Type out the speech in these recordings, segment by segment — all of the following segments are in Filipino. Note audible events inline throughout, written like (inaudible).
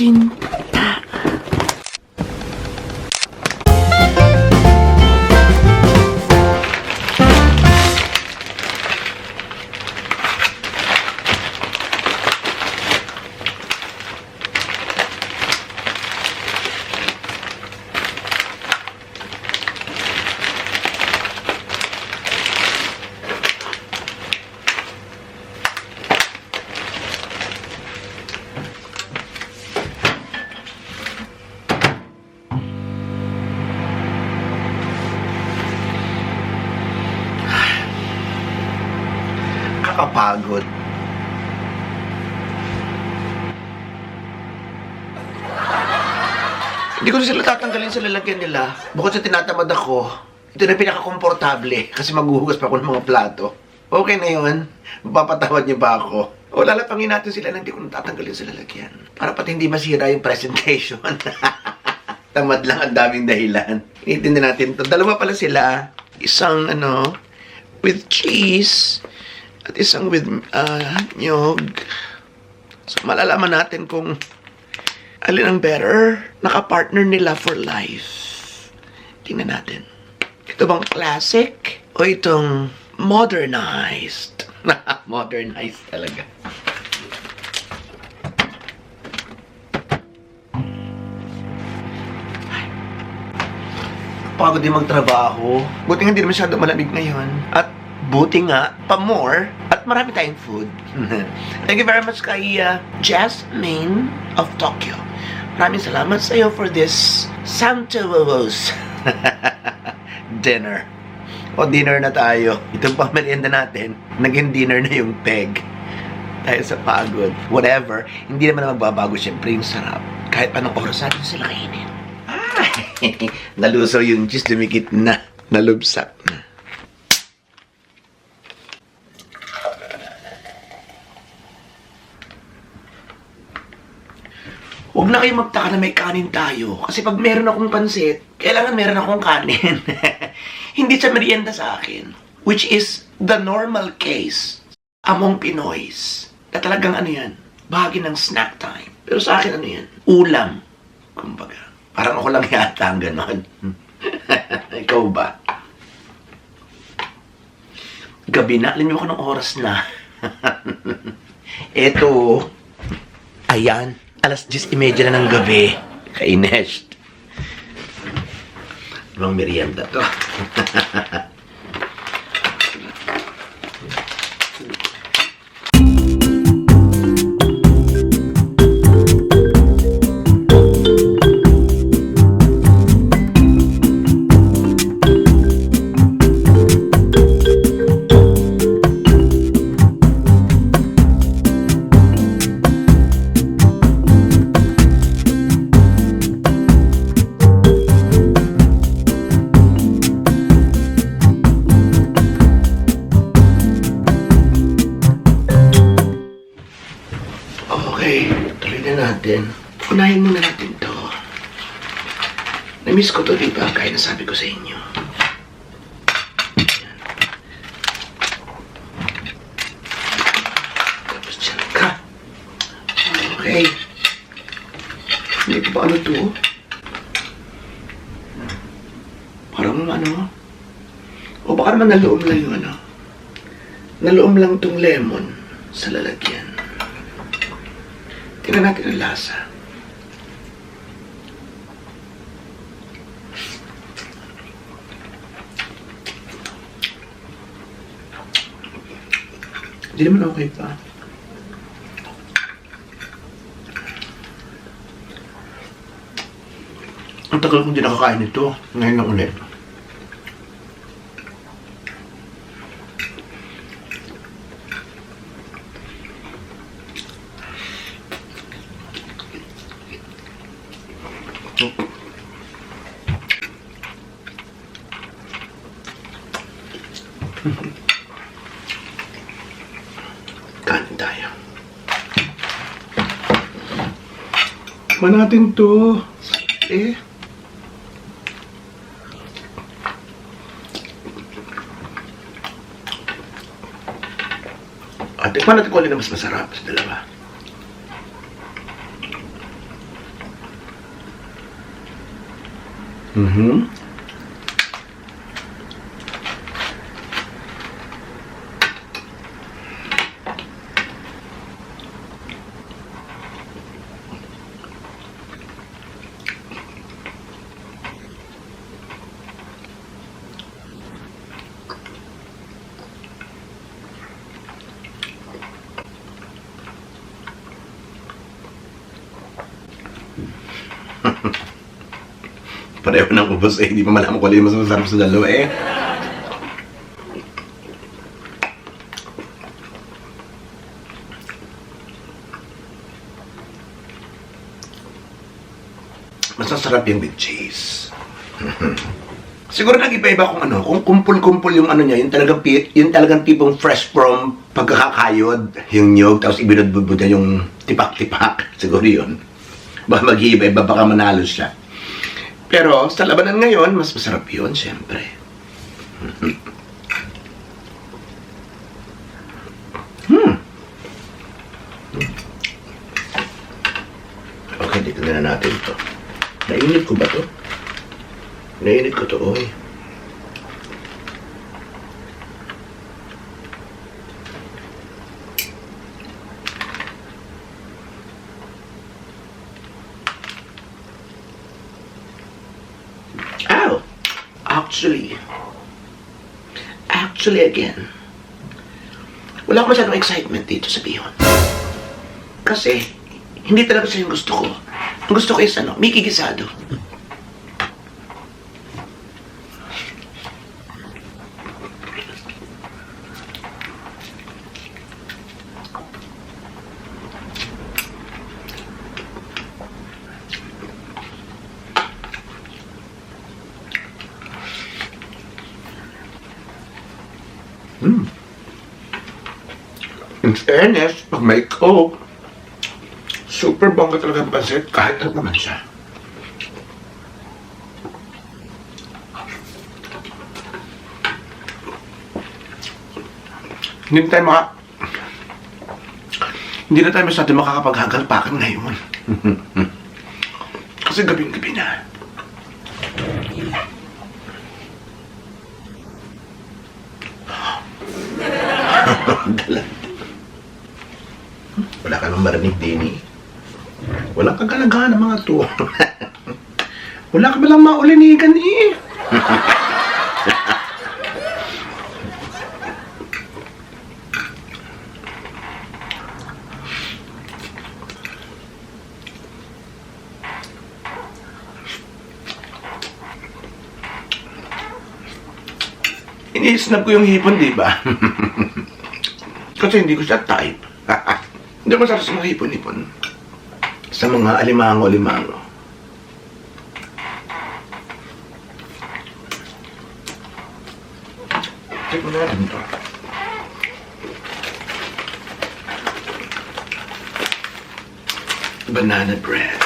Jean. Kakapagod. Hindi ko na sila tatanggalin sa lalagyan nila. Bukod sa tinatamad ako, ito na pinakakomportable kasi maghuhugas pa ako ng mga plato. Okay na yun. Mapapatawad niyo ba ako? O lalapangin natin sila nang hindi ko na tatanggalin sa lalagyan. Para pati hindi masira yung presentation. (laughs) Tamad lang ang daming dahilan. Inintindi natin to. Dalawa pala sila. Isang ano, with cheese at isang with uh, nyog. So malalaman natin kung alin ang better. Naka-partner nila for life. Tingnan natin. Ito bang classic o itong modernized? (laughs) modernized talaga. Pagod din magtrabaho. Buti nga hindi masyado malamig ngayon. At buti nga, pa more, at marami tayong food. (laughs) Thank you very much kay uh, Jasmine of Tokyo. Maraming salamat sa iyo for this Santos (laughs) dinner. O dinner na tayo. Itong pamerienda natin, naging dinner na yung peg. Dahil sa pagod. Whatever, hindi naman na magbabago siyempre yung sarap. Kahit anong oras natin sila kainin. Ay, (laughs) nalusaw yung cheese, dumikit na. Nalubsak na. Huwag na kayo magtaka na may kanin tayo. Kasi pag meron akong pansit, kailangan meron akong kanin. (laughs) Hindi siya merienda sa akin. Which is the normal case among Pinoys. Na talagang ano yan, bahagi ng snack time. Pero sa akin ano yan, ulam. Kumbaga, parang ako lang yata ang ganon. (laughs) Ikaw ba? Gabi na, alam niyo ako ng oras na. (laughs) Eto, ayan, alas 10.30 na ng gabi. Kainesh. Ibang merienda to. (laughs) Unahin muna natin to. Na-miss ko to, di ba? Kaya nasabi ko sa inyo. Yan. Tapos dyan ka. Okay. Hindi ko ba ano to? Parang ano? O baka naman naloom lang yung ano? Naloom lang tong lemon sa lalagyan. Tingnan natin ang lasa. Hindi naman okay pa. Ang tagal kong di nakakain ito. Ngayon lang ulit. Kanin (laughs) tayo. Man natin to. Eh. At tikman natin kung alin na mas masarap sa dalawa. Mm-hmm. Pareho ng ubos eh. Hindi pa malaman ko alin mas masarap sa dalawa eh. Mas masarap yung with cheese. (laughs) Siguro nag-iba-iba kung ano, kung kumpul-kumpul yung ano niya, yung talagang, yung talagang tipong fresh from pagkakakayod, yung nyog, tapos ibinudbud niya yung tipak-tipak. (laughs) Siguro yun. Baka mag-iiba-iba, baka manalo siya. Pero sa labanan ngayon, mas masarap yun, syempre. Hmm. Okay, dito na natin to. Nainit ko ba to? Nainit ko to, oy. Actually, actually again, wala akong masyadong excitement dito sa Bihon. Kasi, hindi talaga siya yung gusto ko. Ang gusto ko is ano, Mickey Gisado. In fairness, pag may coke, super bongga talaga ang pansit kahit ano naman siya. Hindi na tayo maka... Hindi na tayo masyado makakapaghagalpakan ngayon. (laughs) Kasi gabing-gabi na. Dala. (laughs) Wala ka nang marinig din eh. Walang kagalagahan ng mga to. (laughs) Wala ka malang maulinigan eh. (laughs) Ini-snap ko yung hipon, di ba? (laughs) Kasi hindi ko siya type. Hindi ako masarap sa mga hipon-hipon. Sa mga alimango-alimango. Check mo natin to. Banana bread.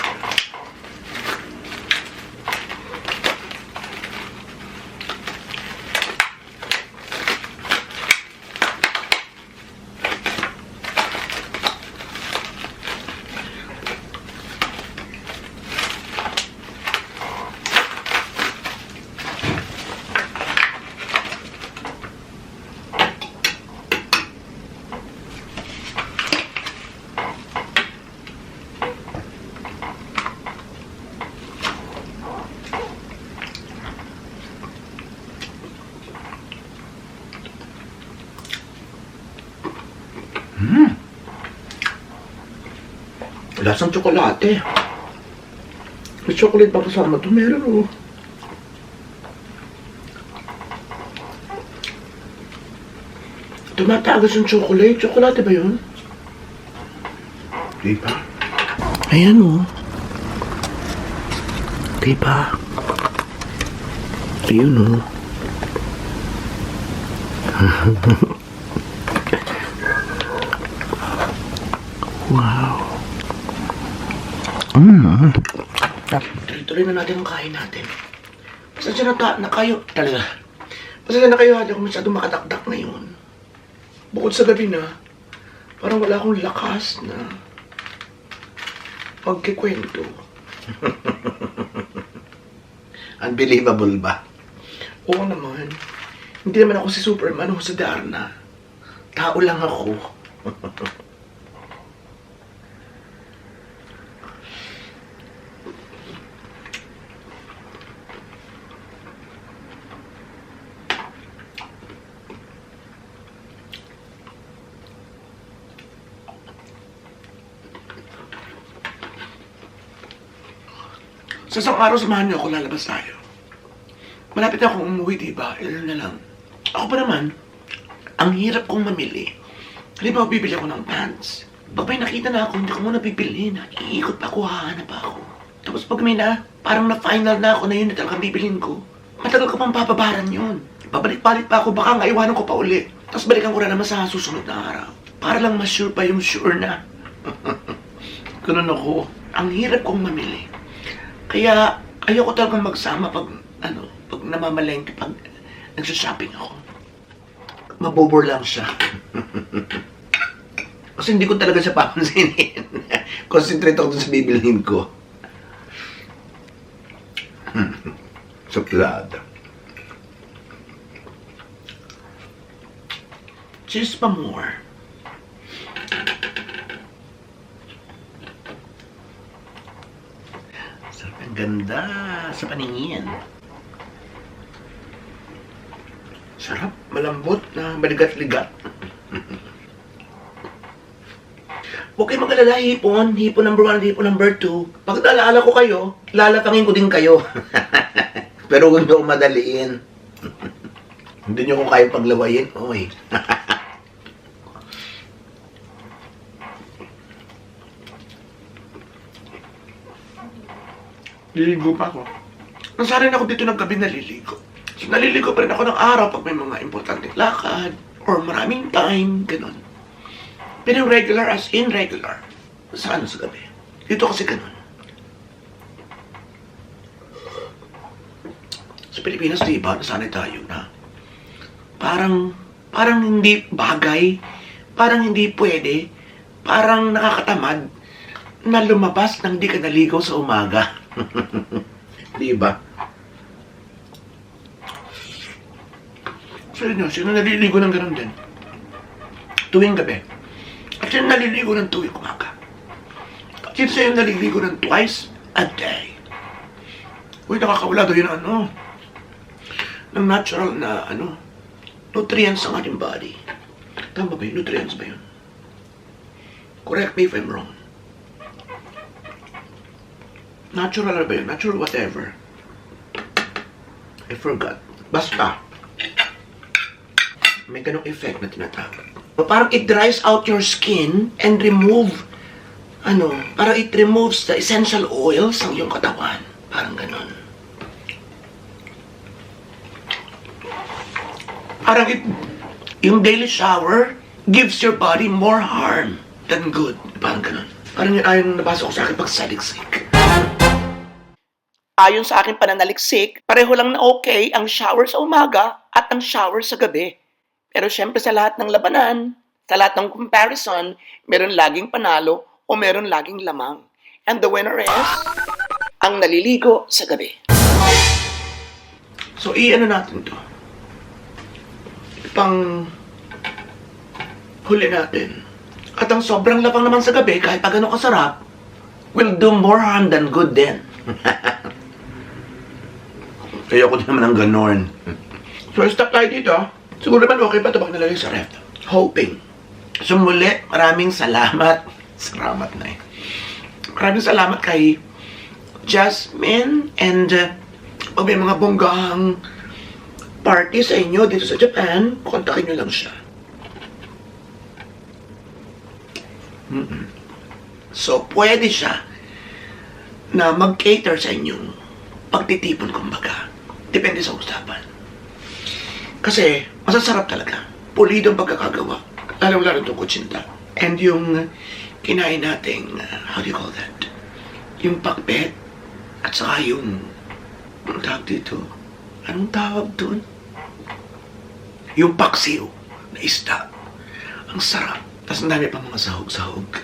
Lasang tsokolate. May chocolate ba kasama to? Meron oh. Tumatagas yung chocolate. Chocolate ba yun? Di ba? Ayan oh. Di ba? Ayun oh. (laughs) wow. Mm. Tuloy-tuloy na natin ang kain natin. Pasensya na, ta- na kayo. Talaga. Pasensya na kayo, hindi ako masyadong makadakdak ngayon. Bukod sa gabi na, parang wala akong lakas na pagkikwento. (laughs) Unbelievable ba? Oo naman. Hindi naman ako si Superman o si Darna. Tao lang ako. (laughs) Sa isang araw, samahan niyo ako, lalabas tayo. Malapit na akong umuwi, di ba? Ilan na lang. Ako pa naman, ang hirap kong mamili. Halimbawa, bibili ako ng pants. Pag may nakita na ako, hindi ko muna bibilhin. Iikot pa ako, hahanap ako. Tapos pag may na, parang na-final na ako na yun na talagang bibilhin ko. Matagal ko pang papabaran yun. Babalik-balik pa ako, baka nga iwanan ko pa uli. Tapos balikan ko na naman sa susunod na araw. Para lang ma-sure pa yung sure na. (laughs) Ganun ako. Ang hirap kong mamili. Kaya ayoko talagang magsama pag ano, pag namamalengke pag nagsha-shopping ako. Mabobor lang siya. (laughs) Kasi hindi ko talaga siya papansinin. (laughs) Concentrate ako sa bibilhin ko. (laughs) Suplada. Cheers pa more. Sarap ang ganda sa paningin. Sarap, malambot na maligat-ligat. Huwag kayo mag-alala, hipon. Hipon number one, hipon number two. Pag naalala ko kayo, lalapangin ko din kayo. (laughs) Pero huwag niyo madaliin. (laughs) Hindi niyo ko kayang paglawayin. Oy. (laughs) Liligo pa ako. Nasarin ako dito ng gabi naliligo. So, naliligo pa rin ako ng araw pag may mga importanteng lakad or maraming time, ganun. Pero regular as in regular. Sa ano sa gabi. Dito kasi ganun. Sa Pilipinas, di ba, nasanay tayo na parang, parang hindi bagay, parang hindi pwede, parang nakakatamad na lumabas nang di ka naligaw sa umaga. (laughs) di ba? Sa inyo, sino naliligo ng ganun din? Tuwing gabi. At sino naliligo ng tuwing umaga? At sino sa'yo naliligo ng twice a day? Uy, nakakawala daw yun ano, ng natural na ano, nutrients ng ating body. Tama ba yun? Nutrients ba yun? Correct me if I'm wrong. Natural ba yun? Natural whatever. I forgot. Basta. May ganong effect na tinatawag. Parang it dries out your skin and remove, ano, parang it removes the essential oils ng iyong katawan. Parang ganon. Parang it, yung daily shower gives your body more harm than good. Parang ganon. Parang yun ayon nabasa sa akin pag saliksik. Ayon sa aking pananaliksik, pareho lang na okay ang shower sa umaga at ang shower sa gabi. Pero syempre sa lahat ng labanan, sa lahat ng comparison, meron laging panalo o meron laging lamang. And the winner is ang naliligo sa gabi. So, i-ano natin to? Pang huli natin. At ang sobrang lapang naman sa gabi, kahit pa gano'ng kasarap, will do more harm than good din. (laughs) Kaya ko din naman ang ganon. so, stop tayo dito. Siguro naman okay pa ito pag nalagay sa ref. Hoping. So muli, maraming salamat. (laughs) Salamat na eh. Maraming salamat kay Jasmine and uh, pag may mga bonggahang party sa inyo dito sa Japan, kontakin nyo lang siya. Mm-mm. So, pwede siya na mag-cater sa inyong pagtitipon kumbaga. Depende sa usapan. Kasi, masasarap talaga. Pulido ang pagkakagawa. Lalo-lalo itong kutsinta. And yung kinain nating, uh, how do you call that? Yung pakbet. At saka yung, anong tawag dito? Anong tawag doon? Yung paksiw na isda. Ang sarap. Tapos ang dami pang mga sahog-sahog.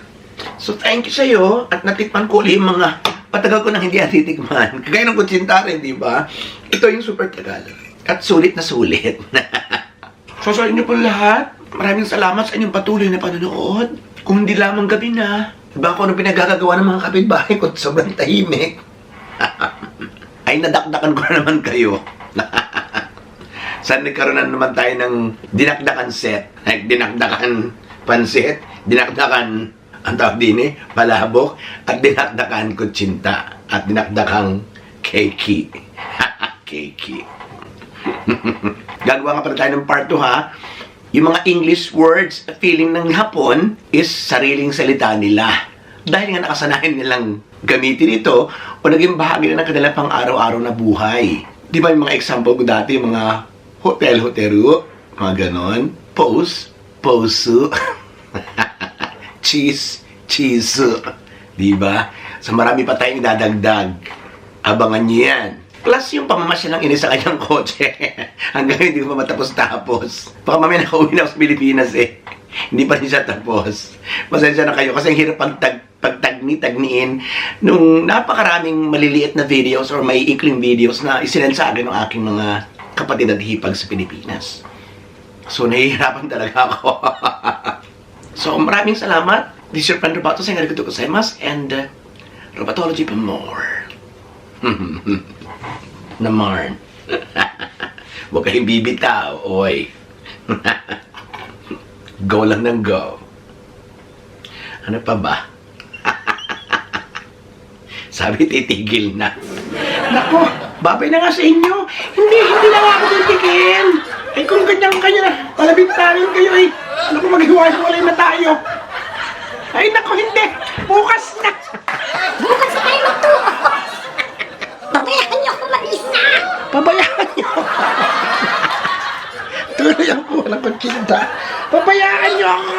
So thank you sa'yo at natikman ko ulit yung mga Patagal ko nang hindi atitikman. (laughs) Kagaya ng kutsinta rin, di ba? Ito yung super tagal. At sulit na sulit. (laughs) so sa inyo po lahat, maraming salamat sa inyong patuloy na panonood. Kung hindi lamang gabi na, iba ko ano pinagagagawa ng mga kapitbahay ko (laughs) sobrang tahimik. Ay nadakdakan ko na naman kayo. Saan nagkaroon na naman tayo ng dinakdakan set? Like, dinakdakan pansit, dinakdakan ang tawag din eh, palabok, at dinakdakan kutsinta, at dinakdakang keiki. (laughs) keiki. (laughs) Gagawa nga pala tayo ng part 2 ha. Yung mga English words at feeling ng Hapon is sariling salita nila. Dahil nga nakasanayan nilang gamitin ito o naging bahagi na ng kanilang pang araw-araw na buhay. Di ba yung mga example ko dati, mga hotel-hotelu, mga ganon, pose, pose, (laughs) cheese, cheese, di ba? So marami pa tayong idadagdag. Abangan niyo yan. Plus yung pamamasya ng inis sa kanyang kotse. (laughs) Hanggang hindi ko pa matapos-tapos. Baka mamaya nakauwi na ako sa Pilipinas eh. Hindi pa rin siya tapos. Pasensya na kayo kasi ang hirap pagtag, pagtagni-tagniin nung napakaraming maliliit na videos or may ikling videos na isinend sa akin ng aking mga kapatid at hipag sa Pilipinas. So, nahihirapan talaga ako. (laughs) so, maraming salamat. This is your friend Robato. Sayang arigatou gozaimasu and uh, Robatology pa more. (laughs) Namarn. (laughs) Huwag kayong bibitaw, oy. (laughs) go lang ng go. Ano pa ba? Sabi titigil na. Nako, babay na nga sa inyo. Hindi, hindi na nga ako titigil. Ay kung ganyan kayo na, eh. Naku, maghiwalay na tayo. Ay nako, hindi. Bukas na. Bukas na tayo magtuo. Babayaran niyo ako mag-isa. Pabayaan niyo. Tuloy ang kuha ng kutsinta. Pabayaan niyo ako.